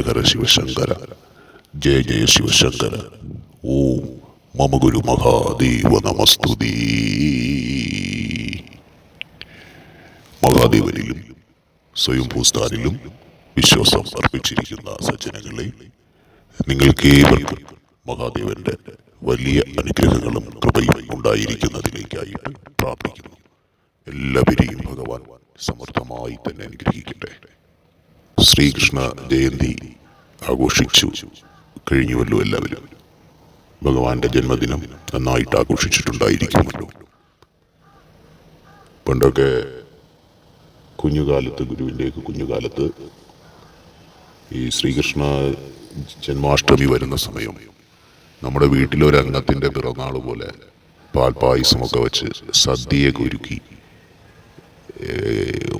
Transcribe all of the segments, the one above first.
ഹരഹര ശിവശങ്കര. ജയ ജയ ശിവശങ്കര. ഓം മമ ഗുരു മഹാദേവ നമസ്തുതി. മഹാദേവനിലും സ്വയംഭൂസ്ഥാനിലും വിശ്വാസം അർപ്പിച്ചിരിക്കുന്ന സജ്ജനങ്ങളെ നിങ്ങൾക്കേവർക്കും മഹാദേവന്റെ വലിയ അനുഗ്രഹങ്ങളും കൃപയും ഉണ്ടായിരിക്കുന്നതിലേക്കായി പ്രാർത്ഥിക്കുന്നു. എല്ലാവരെയും ഭഗവാൻ സമർത്ഥമായി തന്നെ അനുഗ്രഹിക്കട്ടെ. ശ്രീകൃഷ്ണ ജയന്തി ആഘോഷിച്ചു. കഴിഞ്ഞുവല്ലോ എല്ലാവരും. ഭഗവാന്റെ ജന്മദിനം നന്നായിട്ട് ആഘോഷിച്ചിട്ടുണ്ടായിരിക്കുമല്ലോ. പണ്ടൊക്കെ കുഞ്ഞുകാലത്ത് ഗുരുവിന്റെയൊക്കെ കുഞ്ഞുകാലത്ത് ഈ ശ്രീകൃഷ്ണ ജന്മാഷ്ടമി വരുന്ന സമയം നമ്മുടെ വീട്ടിലൊരംഗത്തിന്റെ പിറന്നാൾ പോലെ പാൽപ്പായസമൊക്കെ വെച്ച് സദ്യയൊക്കെ ഒരുക്കി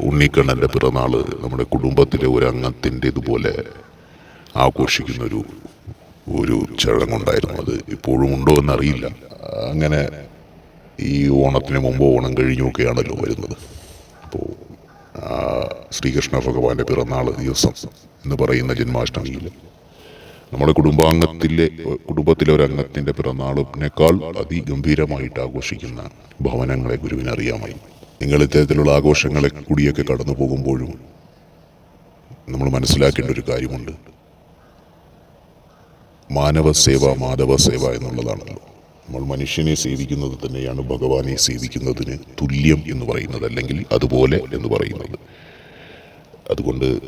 ഉണ്ണിക്കണ്ണന്റെ പിറന്നാൾ നമ്മുടെ കുടുംബത്തിലെ ഒരു അംഗത്തിന്റെ ഇതുപോലെ ആഘോഷിക്കുന്നൊരു ഒരു ചടങ്ങുണ്ടായിരുന്നു. അത് ഇപ്പോഴും ഉണ്ടോ എന്നറിയില്ല. അങ്ങനെ ഈ ഓണത്തിന് മുമ്പ് ഓണം കഴിഞ്ഞൊക്കെയാണല്ലോ വരുന്നത്. അപ്പോൾ ശ്രീകൃഷ്ണ ഭഗവാന്റെ പിറന്നാൾ ദിവസം എന്ന് പറയുന്ന ജന്മാഷ്ടമിയിൽ നമ്മുടെ കുടുംബാംഗത്തിലെ കുടുംബത്തിലെ ഒരു അംഗത്തിന്റെ പിറന്നാളിനേക്കാൾ അതിഗംഭീരമായിട്ട് ആഘോഷിക്കുന്ന ഭവനങ്ങളെ ഗുരുവിന് അറിയാമായി നിങ്ങൾ ഇത്തരത്തിലുള്ള ആഘോഷങ്ങളെ കൂടിയൊക്കെ കടന്നു പോകുമ്പോഴും നമ്മൾ മനസ്സിലാക്കേണ്ട ഒരു കാര്യമുണ്ട്. മാനവ സേവ മാധവ സേവ എന്നുള്ളതാണല്ലോ. നമ്മൾ മനുഷ്യനെ സേവിക്കുന്നത് തന്നെയാണ് ഭഗവാനെ സേവിക്കുന്നതിന് തുല്യം എന്ന് പറയുന്നത് അല്ലെങ്കിൽ അതുപോലെ എന്ന് പറയുന്നത്. അതുകൊണ്ട്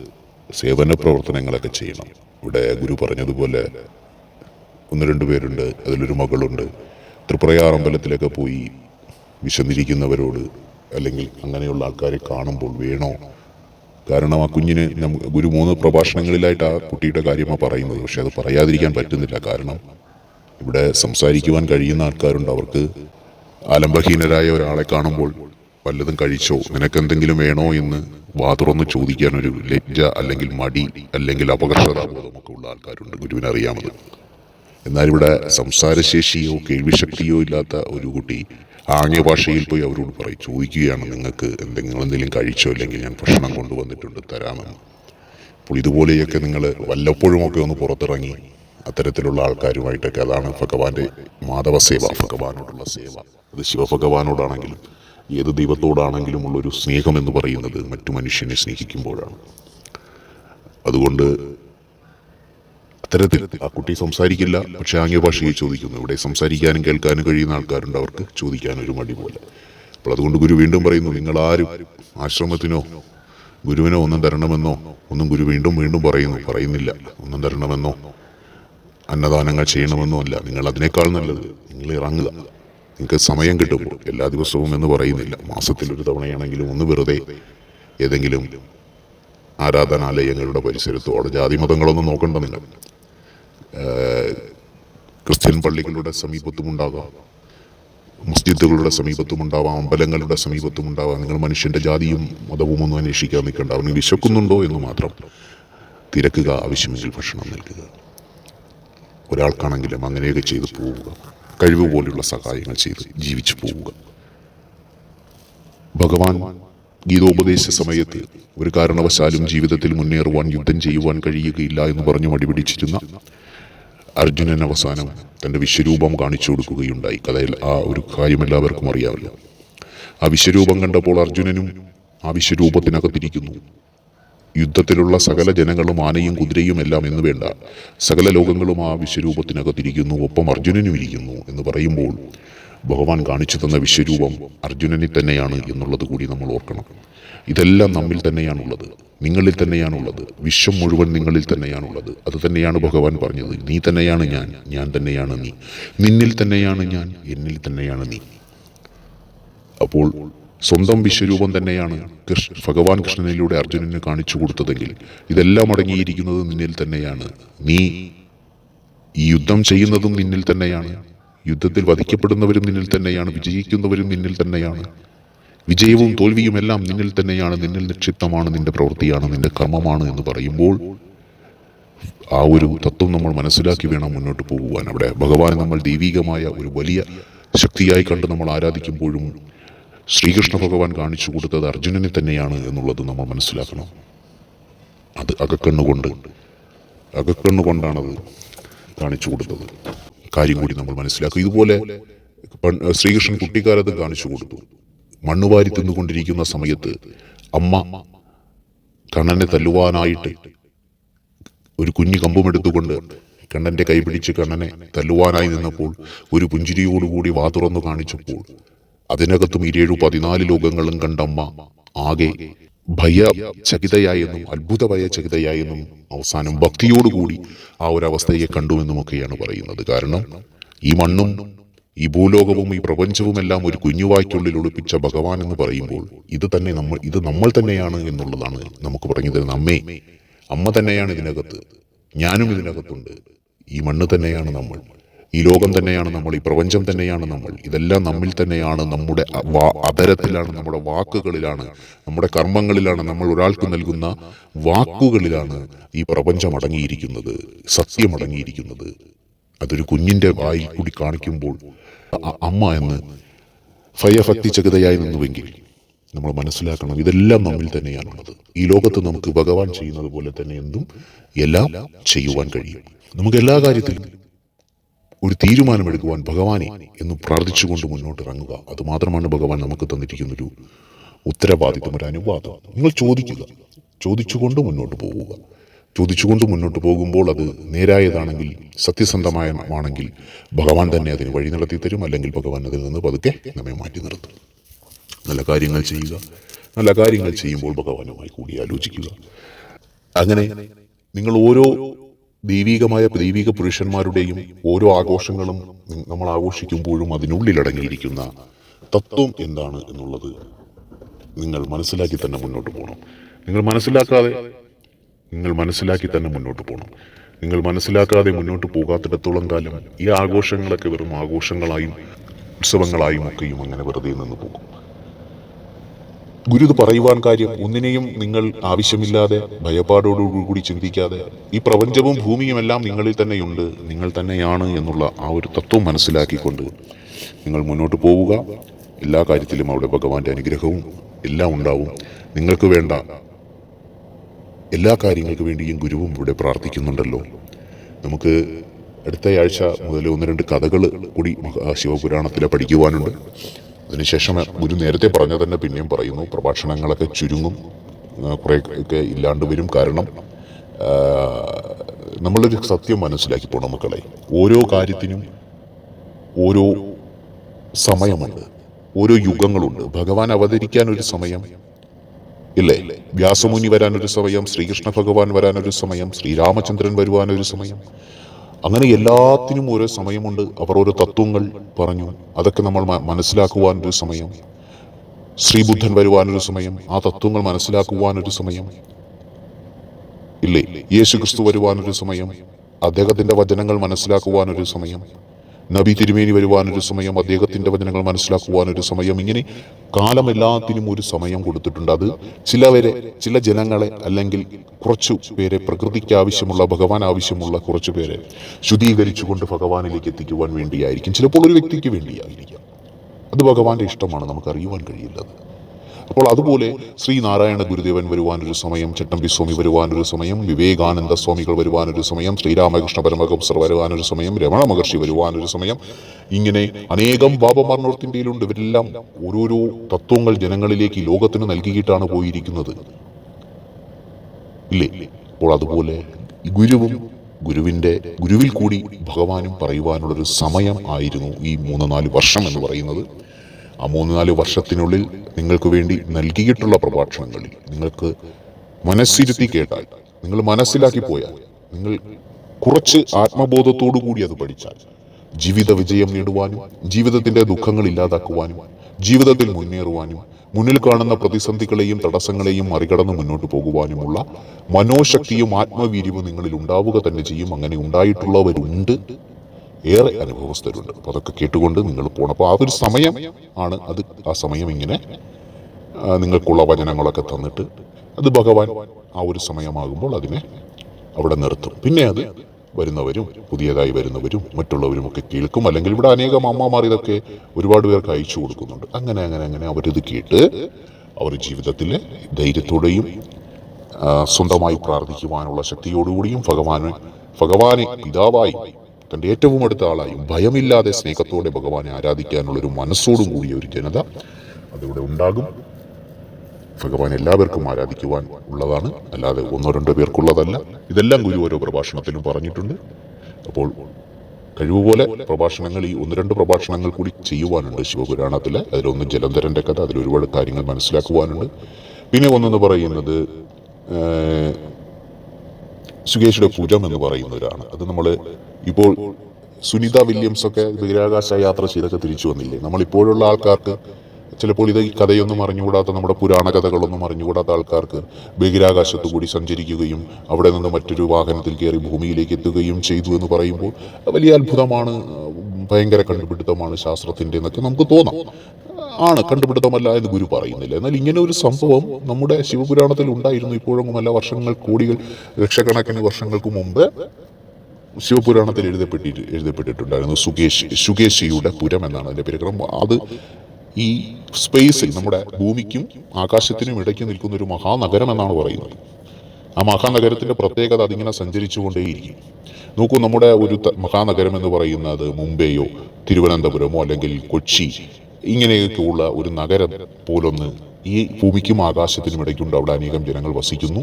സേവന പ്രവർത്തനങ്ങളൊക്കെ ചെയ്യണം. ഇവിടെ ഗുരു പറഞ്ഞതുപോലെ ഒന്ന് രണ്ട് പേരുണ്ട് അതിലൊരു മകളുണ്ട്. തൃപ്രയാർ അമ്പലത്തിലൊക്കെ പോയി വിശന്നിരിക്കുന്നവരോട് അല്ലെങ്കിൽ അങ്ങനെയുള്ള ആൾക്കാരെ കാണുമ്പോൾ വേണോ? കാരണം ആ കുഞ്ഞിന് ഗുരു മൂന്ന് പ്രഭാഷണങ്ങളിലായിട്ട് ആ കുട്ടിയുടെ കാര്യമാണ് പറയുന്നത്. പക്ഷെ അത് പറയാതിരിക്കാൻ പറ്റുന്നില്ല. കാരണം ഇവിടെ സംസാരിക്കുവാൻ കഴിയുന്ന ആൾക്കാരുണ്ട്. അവർക്ക് ആലംബഹീനരായ ഒരാളെ കാണുമ്പോൾ വല്ലതും കഴിച്ചോ? നിനക്ക് എന്തെങ്കിലും വേണോ എന്ന് വാതുറന്ന് ചോദിക്കാൻ ഒരു ലജ്ജ അല്ലെങ്കിൽ മടി അല്ലെങ്കിൽ അപകർഷതാബോധമൊക്കെ ഉള്ള ആൾക്കാരുണ്ട് ഗുരുവിനെ അറിയാമത് എന്നാൽ ഇവിടെ സംസാരശേഷിയോ കേൾവിശക്തിയോ ഇല്ലാത്ത ഒരു കുട്ടി ആംഗ്യ ഭാഷയിൽ പോയി അവരോട് പറയും ചോദിക്കുകയാണ് നിങ്ങൾക്ക് എന്തെങ്കിലും എന്തെങ്കിലും കഴിച്ചോ അല്ലെങ്കിൽ ഞാൻ ഭക്ഷണം കൊണ്ടുവന്നിട്ടുണ്ട് തരാമെന്ന്. അപ്പോൾ ഇതുപോലെയൊക്കെ നിങ്ങൾ വല്ലപ്പോഴുമൊക്കെ ഒന്ന് പുറത്തിറങ്ങി അത്തരത്തിലുള്ള ആൾക്കാരുമായിട്ടൊക്കെ അതാണ് ഭഗവാന്റെ മാധവ സേവ. ഭഗവാനോടുള്ള സേവ. അത് ശിവഭഗവാനോടാണെങ്കിലും ഏത് ദൈവത്തോടാണെങ്കിലും ഉള്ളൊരു സ്നേഹം എന്ന് പറയുന്നത് മറ്റു മനുഷ്യനെ സ്നേഹിക്കുമ്പോഴാണ്. അതുകൊണ്ട് അത്തരത്തിൽ ആ കുട്ടി സംസാരിക്കില്ല. പക്ഷെ ആംഗ്യഭാഷയിൽ ചോദിക്കുന്നു. ഇവിടെ സംസാരിക്കാനും കേൾക്കാനും കഴിയുന്ന ആൾക്കാരുണ്ട്. അവർക്ക് ചോദിക്കാൻ ഒരു മടി പോലെ. അപ്പോൾ അതുകൊണ്ട് ഗുരു വീണ്ടും പറയുന്നു നിങ്ങൾ ആരും ആശ്രമത്തിനോ ഗുരുവിനോ ഒന്നും തരണമെന്നോ ഒന്നും ഗുരു വീണ്ടും വീണ്ടും പറയുന്നു. പറയുന്നില്ല. ഒന്നും തരണമെന്നോ അന്നദാനങ്ങൾ ചെയ്യണമെന്നോ അല്ല. നിങ്ങൾ അതിനേക്കാൾ നല്ലത് നിങ്ങൾ ഇറങ്ങുക. നിങ്ങൾക്ക് സമയം കിട്ടുമ്പോൾ എല്ലാ ദിവസവും എന്ന് പറയുന്നില്ല. മാസത്തിൽ ഒരു തവണയാണെങ്കിലും ഒന്ന് വെറുതെ ഏതെങ്കിലും ആരാധനാലയങ്ങളുടെ പരിസരത്തോ ജാതി മതങ്ങളൊന്നും നോക്കണ്ട നിങ്ങൾ. ക്രിസ്ത്യൻ പള്ളികളുടെ സമീപത്തും ഉണ്ടാകാം മസ്ജിദുകളുടെ സമീപത്തും ഉണ്ടാവാം അമ്പലങ്ങളുടെ സമീപത്തും ഉണ്ടാവാം നിങ്ങൾ മനുഷ്യന്റെ ജാതിയും മതവും ഒന്നും അന്വേഷിക്കാൻ നിൽക്കേണ്ട അവന് വിശക്കുന്നുണ്ടോ എന്ന് മാത്രം തിരക്കുക ആവശ്യമെങ്കിൽ ഭക്ഷണം നൽകുക. ഒരാൾക്കാണെങ്കിലും അങ്ങനെയൊക്കെ ചെയ്തു പോവുക. കഴിവ് പോലെയുള്ള സഹായങ്ങൾ ചെയ്ത് ജീവിച്ചു പോവുക. ഭഗവാൻ ഗീതോപദേശ സമയത്ത് ഒരു കാരണവശാലും ജീവിതത്തിൽ മുന്നേറുവാൻ യുദ്ധം ചെയ്യുവാൻ കഴിയുകയില്ല എന്ന് പറഞ്ഞു മടിപിടിച്ചിരുന്ന അർജുനൻ അവസാനം തന്റെ വിശ്വരൂപം കാണിച്ചു കൊടുക്കുകയുണ്ടായി. കഥയിൽ ആ ഒരു കാര്യം എല്ലാവർക്കും അറിയാമല്ലോ. ആ വിശ്വരൂപം കണ്ടപ്പോൾ അർജുനനും ആ വിശ്വരൂപത്തിനകത്തിരിക്കുന്നു. യുദ്ധത്തിലുള്ള സകല ജനങ്ങളും ആനയും കുതിരയും എല്ലാം എന്ന് വേണ്ട സകല ലോകങ്ങളും ആ വിശ്വരൂപത്തിനകത്തിരിക്കുന്നു ഒപ്പം അർജുനനും ഇരിക്കുന്നു എന്ന് പറയുമ്പോൾ ഭഗവാൻ കാണിച്ചു തന്ന വിശ്വരൂപം അർജുനനിൽ തന്നെയാണ് എന്നുള്ളത് കൂടി നമ്മൾ ഓർക്കണം. ഇതെല്ലാം നമ്മിൽ തന്നെയാണുള്ളത്. നിങ്ങളിൽ തന്നെയാണുള്ളത്. വിശ്വം മുഴുവൻ നിങ്ങളിൽ തന്നെയാണുള്ളത്. അത് തന്നെയാണ് ഭഗവാൻ പറഞ്ഞത്. നീ തന്നെയാണ് ഞാൻ. ഞാൻ തന്നെയാണ് നീ. നിന്നിൽ തന്നെയാണ് ഞാൻ. എന്നിൽ തന്നെയാണ് നീ. അപ്പോൾ സ്വന്തം വിശ്വരൂപം തന്നെയാണ് കൃഷ്ണ ഭഗവാൻ കൃഷ്ണനിലൂടെ അർജുനന് കാണിച്ചു കൊടുത്തതെങ്കിൽ ഇതെല്ലാം അടങ്ങിയിരിക്കുന്നത് നിന്നിൽ തന്നെയാണ്. നീ ഈ യുദ്ധം ചെയ്യുന്നതും നിന്നിൽ തന്നെയാണ്. യുദ്ധത്തിൽ വധിക്കപ്പെടുന്നവരും നിന്നിൽ തന്നെയാണ്. വിജയിക്കുന്നവരും നിന്നിൽ തന്നെയാണ്. വിജയവും തോൽവിയും എല്ലാം നിന്നിൽ തന്നെയാണ് നിന്നിൽ നിക്ഷിപ്തമാണ് നിന്റെ പ്രവൃത്തിയാണ് നിന്റെ കർമ്മമാണ് എന്ന് പറയുമ്പോൾ ആ ഒരു തത്വം നമ്മൾ മനസ്സിലാക്കി വേണം മുന്നോട്ട് പോകുവാൻ. അവിടെ ഭഗവാനെ നമ്മൾ ദൈവികമായ ഒരു വലിയ ശക്തിയായി കണ്ട് നമ്മൾ ആരാധിക്കുമ്പോഴും ശ്രീകൃഷ്ണ ഭഗവാൻ കാണിച്ചു കൊടുത്തത് അർജുനനെ തന്നെയാണ് എന്നുള്ളത് നമ്മൾ മനസ്സിലാക്കണം. അത് അകക്കണ്ണുകൊണ്ട് അകക്കണ്ണുകൊണ്ടാണത് കാണിച്ചു കൊടുത്തത്. കാര്യം കൂടി നമ്മൾ മനസ്സിലാക്കുക ഇതുപോലെ ശ്രീകൃഷ്ണൻ കുട്ടിക്കാലത്ത് കാണിച്ചു കൊടുത്തു. മണ്ണുവാരി തിന്നുകൊണ്ടിരിക്കുന്ന സമയത്ത് അമ്മ കണ്ണനെ തല്ലുവാനായിട്ട് ഒരു കുഞ്ഞു കമ്പുമെടുത്തുകൊണ്ട് കണ്ണന്റെ കൈ പിടിച്ച് കണ്ണനെ തല്ലുവാനായി നിന്നപ്പോൾ ഒരു പുഞ്ചിരിയോടുകൂടി വാ തുറന്നു കാണിച്ചപ്പോൾ അതിനകത്തും ഇരേഴു പതിനാല് ലോകങ്ങളും കണ്ടമ്മ ആകെ ഭയചകിതയായെന്നും അത്ഭുത ഭയചകിതയായെന്നും അവസാനം ഭക്തിയോടുകൂടി ആ ഒരു അവസ്ഥയെ കണ്ടുവെന്നുമൊക്കെയാണ് പറയുന്നത്. കാരണം ഈ മണ്ണും ഈ ഭൂലോകവും ഈ പ്രപഞ്ചവുമെല്ലാം ഒരു കുഞ്ഞുവായ്ക്കുള്ളിൽ ഒളിപ്പിച്ച ഭഗവാൻ എന്ന് പറയുമ്പോൾ ഇത് തന്നെ നമ്മൾ ഇത് നമ്മൾ തന്നെയാണ് എന്നുള്ളതാണ് നമുക്ക് പറഞ്ഞു തരുന്നത്. അമ്മേ അമ്മ തന്നെയാണ് ഇതിനകത്ത്. ഞാനും ഇതിനകത്തുണ്ട്. ഈ മണ്ണ് തന്നെയാണ് നമ്മൾ. ഈ ലോകം തന്നെയാണ് നമ്മൾ. ഈ പ്രപഞ്ചം തന്നെയാണ് നമ്മൾ. ഇതെല്ലാം നമ്മിൽ തന്നെയാണ്. നമ്മുടെ അതരത്തിലാണ് നമ്മുടെ വാക്കുകളിലാണ് നമ്മുടെ കർമ്മങ്ങളിലാണ് നമ്മൾ ഒരാൾക്ക് നൽകുന്ന വാക്കുകളിലാണ് ഈ പ്രപഞ്ചം അടങ്ങിയിരിക്കുന്നത് സത്യം അടങ്ങിയിരിക്കുന്നത്. അതൊരു കുഞ്ഞിന്റെ വായിൽ കൂടി കാണിക്കുമ്പോൾ അമ്മ എന്ന് ഭയഭക്തി ചകിതയായി നിന്നുവെങ്കിൽ നമ്മൾ മനസ്സിലാക്കണം ഇതെല്ലാം നമ്മിൽ തന്നെയാണുള്ളത്. ഈ ലോകത്ത് നമുക്ക് ഭഗവാൻ ചെയ്യുന്നത് പോലെ തന്നെ എന്തും എല്ലാം ചെയ്യുവാൻ കഴിയും. നമുക്ക് എല്ലാ കാര്യത്തിലും ഒരു തീരുമാനമെടുക്കുവാൻ ഭഗവാനെ എന്ന് പ്രാർത്ഥിച്ചുകൊണ്ട് മുന്നോട്ട് ഇറങ്ങുക അതുമാത്രമാണ് ഭഗവാൻ നമുക്ക് തന്നിരിക്കുന്നൊരു ഉത്തരവാദിത്വം ഒരു അനുവാദം. നിങ്ങൾ ചോദിക്കുക. ചോദിച്ചുകൊണ്ട് മുന്നോട്ട് പോവുക. ചോദിച്ചുകൊണ്ട് മുന്നോട്ട് പോകുമ്പോൾ അത് നേരായതാണെങ്കിൽ സത്യസന്ധമായമാണെങ്കിൽ ഭഗവാൻ തന്നെ അതിന് വഴി നടത്തി തരും. അല്ലെങ്കിൽ ഭഗവാൻ അതിൽ നിന്ന് പതുക്കെ നമ്മെ മാറ്റി നിർത്തും. നല്ല കാര്യങ്ങൾ ചെയ്യുക. നല്ല കാര്യങ്ങൾ ചെയ്യുമ്പോൾ ഭഗവാനുമായി കൂടി ആലോചിക്കുക. അങ്ങനെ നിങ്ങൾ ഓരോ ദൈവികമായ ദൈവിക പുരുഷന്മാരുടെയും ഓരോ ആഘോഷങ്ങളും നമ്മൾ ആഘോഷിക്കുമ്പോഴും അതിനുള്ളിൽ അടങ്ങിയിരിക്കുന്ന തത്വം എന്താണ് എന്നുള്ളത് നിങ്ങൾ മനസ്സിലാക്കി തന്നെ മുന്നോട്ട് പോകണം. നിങ്ങൾ മനസ്സിലാക്കാതെ നിങ്ങൾ മനസ്സിലാക്കി തന്നെ മുന്നോട്ട് പോകണം നിങ്ങൾ മനസ്സിലാക്കാതെ മുന്നോട്ട് പോകാത്തിടത്തോളം കാലം ഈ ആഘോഷങ്ങളൊക്കെ വെറും ആഘോഷങ്ങളായും ഉത്സവങ്ങളായും ഒക്കെയും അങ്ങനെ വെറുതെ നിന്ന് പോകും. ഗുരു ഇത് പറയുവാൻ കാര്യം ഒന്നിനെയും നിങ്ങൾ ആവശ്യമില്ലാതെ ഭയപ്പാടോടുകൂടി ചിന്തിക്കാതെ ഈ പ്രപഞ്ചവും ഭൂമിയും എല്ലാം നിങ്ങളിൽ തന്നെയുണ്ട് നിങ്ങൾ തന്നെയാണ് എന്നുള്ള ആ ഒരു തത്വം മനസ്സിലാക്കിക്കൊണ്ട് നിങ്ങൾ മുന്നോട്ട് പോവുക. എല്ലാ കാര്യത്തിലും അവിടെ ഭഗവാന്റെ അനുഗ്രഹവും എല്ലാം ഉണ്ടാവും. നിങ്ങൾക്ക് വേണ്ട എല്ലാ കാര്യങ്ങൾക്ക് വേണ്ടിയും ഗുരുവും ഇവിടെ പ്രാർത്ഥിക്കുന്നുണ്ടല്ലോ. നമുക്ക് അടുത്ത ആഴ്ച മുതൽ ഒന്ന് രണ്ട് കഥകൾ കൂടി ശിവപുരാണത്തിലെ പഠിക്കുവാനുണ്ട്. അതിനുശേഷം ഗുരു നേരത്തെ പറഞ്ഞ തന്നെ പിന്നെയും പറയുന്നു. പ്രഭാഷണങ്ങളൊക്കെ ചുരുങ്ങും. കുറേ ഒക്കെ ഇല്ലാണ്ട് വരും കാരണം നമ്മളൊരു സത്യം മനസ്സിലാക്കി പോകണം മക്കളെ. ഓരോ കാര്യത്തിനും ഓരോ സമയമുണ്ട്. ഓരോ യുഗങ്ങളുണ്ട്. ഭഗവാൻ അവതരിക്കാൻ ഒരു സമയം ഇല്ലേ? വ്യാസമുനി വരാനൊരു സമയം ശ്രീകൃഷ്ണ ഭഗവാൻ വരാനൊരു സമയം ശ്രീരാമചന്ദ്രൻ വരുവാനൊരു സമയം. അങ്ങനെ എല്ലാത്തിനും ഓരോ സമയമുണ്ട്. അവർ ഓരോ തത്വങ്ങൾ പറഞ്ഞു. അതൊക്കെ നമ്മൾ മനസ്സിലാക്കുവാനൊരു സമയം. ശ്രീബുദ്ധൻ വരുവാനൊരു സമയം. ആ തത്വങ്ങൾ മനസ്സിലാക്കുവാനൊരു സമയം. ഇല്ലേ? യേശു ക്രിസ്തു വരുവാനൊരു സമയം. അദ്ദേഹത്തിന്റെ വചനങ്ങൾ മനസ്സിലാക്കുവാനൊരു സമയം. നബി തിരുമേനി വരുവാനൊരു സമയം അദ്ദേഹത്തിന്റെ വചനങ്ങൾ മനസ്സിലാക്കുവാനൊരു സമയം. ഇങ്ങനെ കാലമെല്ലാത്തിനും ഒരു സമയം കൊടുത്തിട്ടുണ്ട്. അത് ചിലവരെ ചില ജനങ്ങളെ അല്ലെങ്കിൽ കുറച്ചു പേരെ പ്രകൃതിക്ക് ആവശ്യമുള്ള ഭഗവാൻ ആവശ്യമുള്ള കുറച്ചു പേരെ ശുദ്ധീകരിച്ചുകൊണ്ട് ഭഗവാനിലേക്ക് എത്തിക്കുവാൻ വേണ്ടിയായിരിക്കും. ചിലപ്പോൾ ഒരു വ്യക്തിക്ക് വേണ്ടിയായിരിക്കാം. അത് ഭഗവാന്റെ ഇഷ്ടമാണ് നമുക്ക് അറിയുവാൻ കഴിയില്ലത് അപ്പോൾ അതുപോലെ ശ്രീനാരായണ ഗുരുദേവൻ വരുവാനൊരു സമയം ചട്ടമ്പി സ്വാമി വരുവാനൊരു സമയം വിവേകാനന്ദ സ്വാമികൾ വരുവാനൊരു സമയം ശ്രീരാമകൃഷ്ണ പരമഹംസർ വരുവാനൊരു സമയം രമണ മഹർഷി വരുവാനൊരു സമയം. ഇങ്ങനെ അനേകം ബാബമാർ നോർത്ത് ഇന്ത്യയിലുണ്ട്. ഇവരെല്ലാം ഓരോരോ തത്വങ്ങൾ ജനങ്ങളിലേക്ക് ലോകത്തിന് നൽകിയിട്ടാണ് പോയിരിക്കുന്നത്. ഇല്ലേ? അപ്പോൾ അതുപോലെ ഗുരുവും ഗുരുവിന്റെ ഗുരുവിൽ കൂടി ഭഗവാനും പറയുവാനുള്ളൊരു സമയം ആയിരുന്നു ഈ മൂന്ന് നാല് വർഷം എന്ന് പറയുന്നത്. ആ മൂന്ന് നാല് വർഷത്തിനുള്ളിൽ നിങ്ങൾക്ക് വേണ്ടി നൽകിയിട്ടുള്ള പ്രഭാഷണങ്ങളിൽ നിങ്ങൾക്ക് മനസ്സിരുത്തി കേട്ടാൽ നിങ്ങൾ മനസ്സിലാക്കി പോയാൽ നിങ്ങൾ കുറച്ച് ആത്മബോധത്തോടു കൂടി അത് പഠിച്ചാൽ ജീവിത വിജയം നേടുവാനും ജീവിതത്തിന്റെ ദുഃഖങ്ങൾ ഇല്ലാതാക്കുവാനും ജീവിതത്തിൽ മുന്നേറുവാനും മുന്നിൽ കാണുന്ന പ്രതിസന്ധികളെയും തടസ്സങ്ങളെയും മറികടന്ന് മുന്നോട്ട് പോകുവാനുമുള്ള മനോശക്തിയും ആത്മവീര്യവും നിങ്ങളിൽ ഉണ്ടാവുക തന്നെ ചെയ്യും. അങ്ങനെ ഉണ്ടായിട്ടുള്ളവരുണ്ട്. ഏറെ അനുഭവസ്ഥരുണ്ട്. അപ്പോൾ അതൊക്കെ കേട്ടുകൊണ്ട് നിങ്ങൾ പോകണം അപ്പോൾ അതൊരു സമയം ആണ് അത് ആ സമയം ഇങ്ങനെ നിങ്ങൾക്കുള്ള വചനങ്ങളൊക്കെ തന്നിട്ട് അത് ഭഗവാൻ ആ ഒരു സമയമാകുമ്പോൾ അതിനെ അവിടെ നിർത്തും. പിന്നെ അത് വരുന്നവരും പുതിയതായി വരുന്നവരും മറ്റുള്ളവരും ഒക്കെ കേൾക്കും. അല്ലെങ്കിൽ ഇവിടെ അനേകം അമ്മമാർ ഇതൊക്കെ ഒരുപാട് പേർക്ക് അയച്ചു കൊടുക്കുന്നുണ്ട്. അങ്ങനെ അങ്ങനെ അങ്ങനെ അവരിത് കേട്ട് അവർ ജീവിതത്തിൽ ധൈര്യത്തോടെയും സ്വന്തമായി പ്രാർത്ഥിക്കുവാനുള്ള ശക്തിയോടുകൂടിയും ഭഗവാനെ ഭഗവാനെ പിതാവായി തന്റെ ഏറ്റവും അടുത്ത ആളായും ഭയമില്ലാതെ സ്നേഹത്തോടെ ഭഗവാനെ ആരാധിക്കാനുള്ളൊരു മനസ്സോടും കൂടിയ ഒരു ജനത അതിവിടെ ഉണ്ടാകും. ഭഗവാൻ എല്ലാവർക്കും ആരാധിക്കുവാൻ ഉള്ളതാണ്. അല്ലാതെ ഒന്നോ രണ്ടോ പേർക്കുള്ളതല്ല. ഇതെല്ലാം ഗുരു ഓരോ പ്രഭാഷണത്തിലും പറഞ്ഞിട്ടുണ്ട്. അപ്പോൾ കഴിവുപോലെ പ്രഭാഷണങ്ങൾ ഈ ഒന്ന് രണ്ട് പ്രഭാഷണങ്ങൾ കൂടി ചെയ്യുവാനുണ്ട് ശിവപുരാണത്തിൽ അതിലൊന്ന് ജലന്ധരന്റെ കഥ അതിൽ ഒരുപാട് കാര്യങ്ങൾ മനസ്സിലാക്കുവാനുണ്ട്. പിന്നെ ഒന്നെന്ന് പറയുന്നത് സുകേഷിയുടെ പൂജം എന്ന് പറയുന്നവരാണ്. അത് നമ്മൾ ഇപ്പോൾ സുനിത വില്യംസ് ഒക്കെ ബഹിരാകാശ യാത്ര ചെയ്തൊക്കെ തിരിച്ചു വന്നില്ലേ? നമ്മൾ ഇപ്പോഴുള്ള ആൾക്കാർക്ക് ചിലപ്പോൾ ഇത് ഈ കഥയൊന്നും അറിഞ്ഞുകൂടാത്ത നമ്മുടെ പുരാണ കഥകളൊന്നും അറിഞ്ഞുകൂടാത്ത ആൾക്കാർക്ക് ബഹിരാകാശത്തു കൂടി സഞ്ചരിക്കുകയും അവിടെ നിന്ന് മറ്റൊരു വാഹനത്തിൽ കയറി ഭൂമിയിലേക്ക് എത്തുകയും ചെയ്തു എന്ന് പറയുമ്പോൾ വലിയ അത്ഭുതമാണ് ഭയങ്കര കണ്ടുപിടുത്തമാണ് ശാസ്ത്രത്തിന്റെ എന്നൊക്കെ നമുക്ക് തോന്നാം. ആണ് കണ്ടുപിടുത്തമല്ല എന്ന് ഗുരു പറയുന്നില്ല. എന്നാൽ ഇങ്ങനെ ഒരു സംഭവം നമ്മുടെ ശിവപുരാണത്തിൽ ഉണ്ടായിരുന്നു. ഇപ്പോഴൊന്നുമല്ല വർഷങ്ങൾ കോടികൾ ലക്ഷക്കണക്കിന് വർഷങ്ങൾക്ക് മുമ്പ് ശിവപുരാണത്തിൽ എഴുതപ്പെട്ടി എഴുതപ്പെട്ടിട്ടുണ്ടായിരുന്നു. സുകേഷ് സുകേശിയുടെ പുരം എന്നാണ് അതിന്റെ പേര്. കാരണം അത് ഈ സ്പേസിൽ നമ്മുടെ ഭൂമിക്കും ആകാശത്തിനും ഇടയ്ക്ക് നിൽക്കുന്ന ഒരു മഹാനഗരം എന്നാണ് പറയുന്നത്. ആ മഹാനഗരത്തിന്റെ പ്രത്യേകത അതിങ്ങനെ സഞ്ചരിച്ചുകൊണ്ടേയിരിക്കും. നോക്കൂ നമ്മുടെ ഒരു മഹാനഗരം എന്ന് പറയുന്നത് മുംബൈയോ തിരുവനന്തപുരമോ അല്ലെങ്കിൽ കൊച്ചി ഇങ്ങനെയൊക്കെയുള്ള ഒരു നഗരം പോലൊന്ന് ഈ ഭൂമിക്കും ആകാശത്തിനും ഇടയ്ക്കുണ്ട് അവിടെ അനേകം ജനങ്ങൾ വസിക്കുന്നു.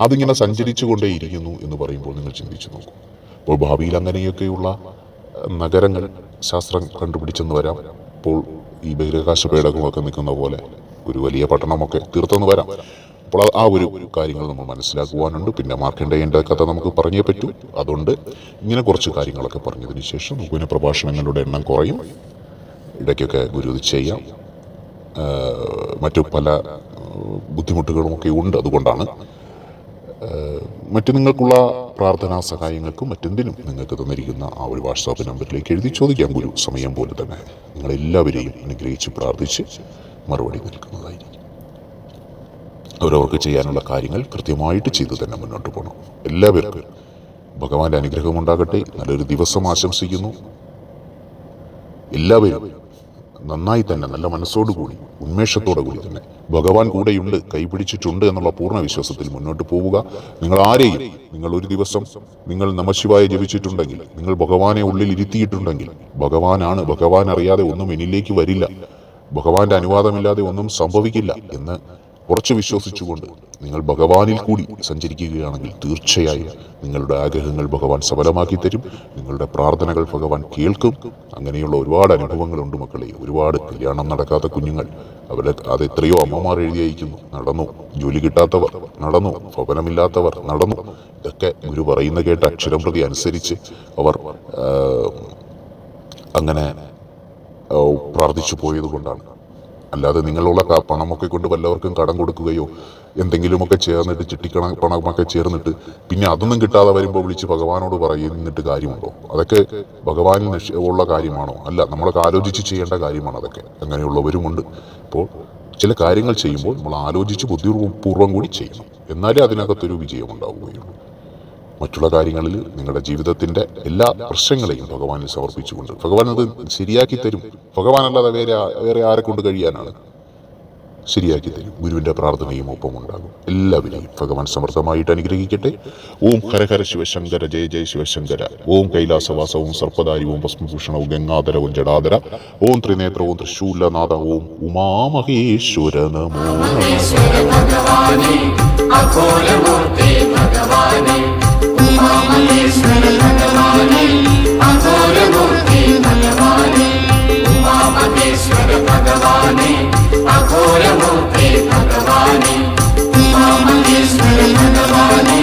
അതിങ്ങനെ സഞ്ചരിച്ചു കൊണ്ടേയിരിക്കുന്നു എന്ന് പറയുമ്പോൾ നിങ്ങൾ ചിന്തിച്ചു നോക്കും. അപ്പോൾ ഭാവിയിൽ അങ്ങനെയൊക്കെയുള്ള നഗരങ്ങൾ ശാസ്ത്രം കണ്ടുപിടിച്ചെന്ന് വരാം. ഇപ്പോൾ ഈ ബഹിരാകാശ പേടകങ്ങളൊക്കെ നിൽക്കുന്ന പോലെ ഒരു വലിയ പട്ടണമൊക്കെ തീർത്തെന്ന് വരാം. അപ്പോൾ ആ- ആ ഒരു കാര്യങ്ങൾ നമ്മൾ മനസ്സിലാക്കുവാനുണ്ട്. പിന്നെ മാർക്കണ്ടേയന്റെ കഥ നമുക്ക് പറഞ്ഞേ പറ്റൂ. അതുകൊണ്ട് ഇങ്ങനെ കുറച്ച് കാര്യങ്ങളൊക്കെ പറഞ്ഞതിന് ശേഷം നമുക്ക് പിന്നെ പ്രഭാഷണങ്ങളുടെ എണ്ണം കുറയും. ഇടയ്ക്കൊക്കെ ഗുരു ഇത് ചെയ്യാം. മറ്റു പല ബുദ്ധിമുട്ടുകളുമൊക്കെ ഉണ്ട് അതുകൊണ്ടാണ്. മറ്റു നിങ്ങൾക്കുള്ള പ്രാർത്ഥനാ സഹായങ്ങൾക്കും മറ്റെന്തിനും നിങ്ങൾക്ക് തന്നിരിക്കുന്ന ആ ഒരു വാട്സാപ്പ് നമ്പറിലേക്ക് എഴുതി ചോദിക്കാം ഗുരു. സമയം പോലെ തന്നെ നിങ്ങളെല്ലാവരെയും അനുഗ്രഹിച്ച് പ്രാർത്ഥിച്ച് മറുപടി നൽകുന്നതായിരിക്കും. അവരവർക്ക് ചെയ്യാനുള്ള കാര്യങ്ങൾ കൃത്യമായിട്ട് ചെയ്തു തന്നെ മുന്നോട്ട് പോകണം. എല്ലാവർക്കും ഭഗവാന്റെ അനുഗ്രഹം ഉണ്ടാകട്ടെ. നല്ലൊരു ദിവസം ആശംസിക്കുന്നു. എല്ലാവരും നന്നായി തന്നെ നല്ല മനസ്സോടുകൂടി ഉന്മേഷത്തോടു കൂടി തന്നെ. ഭഗവാൻ കൂടെയുണ്ട് കൈപിടിച്ചിട്ടുണ്ട് എന്നുള്ള പൂർണ വിശ്വാസത്തിൽ മുന്നോട്ട് പോവുക. നിങ്ങൾ ആരെയും നിങ്ങൾ ഒരു ദിവസം നിങ്ങൾ നമശിവായ ജപിച്ചിട്ടുണ്ടെങ്കിൽ നിങ്ങൾ ഭഗവാനെ ഉള്ളിൽ ഇരുത്തിയിട്ടുണ്ടെങ്കിൽ ഭഗവാനാണ് ഭഗവാൻ അറിയാതെ ഒന്നും എന്നിലേക്ക് വരില്ല. ഭഗവാന്റെ അനുവാദമില്ലാതെ ഒന്നും സംഭവിക്കില്ല എന്ന് ഉറച്ചു വിശ്വസിച്ചുകൊണ്ട് നിങ്ങൾ ഭഗവാനിൽ കൂടി സഞ്ചരിക്കുകയാണെങ്കിൽ തീർച്ചയായും നിങ്ങളുടെ ആഗ്രഹങ്ങൾ ഭഗവാൻ സഫലമാക്കി തരും. നിങ്ങളുടെ പ്രാർത്ഥനകൾ ഭഗവാൻ കേൾക്കും. അങ്ങനെയുള്ള ഒരുപാട് അനുഭവങ്ങളുണ്ട് മക്കളെ. ഒരുപാട് കല്യാണം നടക്കാത്ത കുഞ്ഞുങ്ങൾ. അവരെ അത് എത്രയോ അമ്മമാർ എഴുതി അയക്കുന്നു. നടന്നു. ജോലി കിട്ടാത്തവർ. നടന്നു. ഭവനമില്ലാത്തവർ. നടന്നു. ഇതൊക്കെ ഗുരു പറയുന്ന കേട്ട അക്ഷരം പ്രതി അനുസരിച്ച് അവർ അങ്ങനെ പ്രാർത്ഥിച്ചു പോയത് കൊണ്ടാണ് അല്ലാതെ നിങ്ങളുള്ള പണമൊക്കെ കൊണ്ട് വല്ലവർക്കും കടം കൊടുക്കുകയോ എന്തെങ്കിലുമൊക്കെ ചേർന്നിട്ട് ചിട്ടിക്കണ പണമൊക്കെ ചേർന്നിട്ട് പിന്നെ അതൊന്നും കിട്ടാതെ വരുമ്പോൾ വിളിച്ച് ഭഗവാനോട് പറയുന്നിട്ട് കാര്യമുണ്ടോ? അതൊക്കെ ഭഗവാനിൽ ഉള്ള കാര്യമാണോ? അല്ല നമ്മളൊക്കെ ആലോചിച്ച് ചെയ്യേണ്ട കാര്യമാണ് അതൊക്കെ. അങ്ങനെയുള്ളവരുമുണ്ട്. ഇപ്പോൾ ചില കാര്യങ്ങൾ ചെയ്യുമ്പോൾ നമ്മൾ ആലോചിച്ച് ബുദ്ധിപൂർവം കൂടി ചെയ്യണം. എന്നാലേ അതിനകത്തൊരു വിജയം ഉണ്ടാവുകയുള്ളൂ. മറ്റുള്ള കാര്യങ്ങളിൽ നിങ്ങളുടെ ജീവിതത്തിന്റെ എല്ലാ പ്രശ്നങ്ങളെയും ഭഗവാനിൽ സമർപ്പിച്ചുകൊണ്ട്. ഭഗവാൻ അത് ശരിയാക്കി തരും. ഭഗവാൻ അല്ലാതെ വേറെ വേറെ ആരെ കൊണ്ട് കഴിയാനാണ്. ശരിയാക്കി തരും. ഗുരുവിന്റെ പ്രാർത്ഥനയും ഒപ്പം ഉണ്ടാകും എല്ലാവരെയും ഭഗവാൻ സമർത്ഥമായിട്ട് അനുഗ്രഹിക്കട്ടെ. ഓം ഹരഹര ശിവശങ്കര ജയ ജയ ശിവശങ്കര. ഓം കൈലാസവാസവും സർപ്പദാരിവും ഭസ്മഭൂഷണവും ഗംഗാധരവും ജടാധര. ഓം ത്രിനേത്രവും തൃശൂലനാഥ ഓം ഉമാമഹേശ്വര നമോ उमामहेश्वर भगवाने अघोरमूर्ति भगवाने उमामहेश्वर भगवाने अघोरमूर्ति भगवाने उमामहेश्वर भगवाने